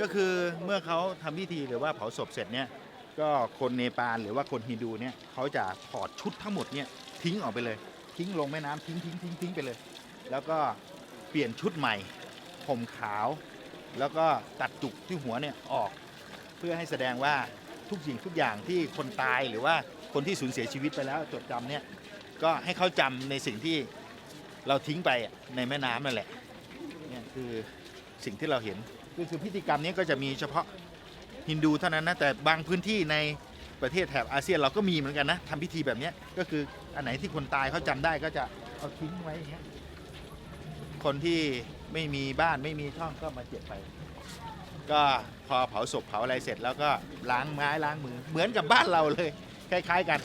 ก็คือเมื่อเขาทำพิธีหรือว่าเผาศพเสร็จเนี่ยก็คนเนปาลหรือว่าคนฮินดูเนี่ยเขาจะถอดชุดทั้งหมดเนี่ยทิ้งออกไปเลย ทิ้งลงแม่น้ำทิ้งทิ้งทิ้งทิ้งไปเลย แล้วก็เปลี่ยนชุดใหม่ผมขาว แล้วก็ตัดจุกที่หัวเนี่ยออก เพื่อให้แสดงว่าทุกสิ่งทุกอย่างที่คนตายหรือว่าคนที่สูญเสียชีวิตไปแล้วจดจำเนี่ยก็ให้เขาจำในสิ่งที่ เราทิ้งไปในแม่น้ำนั่นแหละเนี่ยคือสิ่งที่เราเห็นก็คือพิธีกรรมนี้ก็จะมีเฉพาะฮินดูเท่านั้นนะแต่บางพื้นที่ในประเทศแถบอาเซียนเราก็มีเหมือนกันนะทำพิธีแบบนี้ก็คืออันไหนที่คนตายเขาจำได้ก็จะเอาทิ้งไว้อย่างเงี้ยคนที่ไม่มีบ้านไม่มีช่องก็มาเก็บไป ก็พอเผาศพเผาอะไรเสร็จแล้วก็ล้างไม้ล้างมือเหมือนกับบ้านเราเลย คล้าย ๆ กัน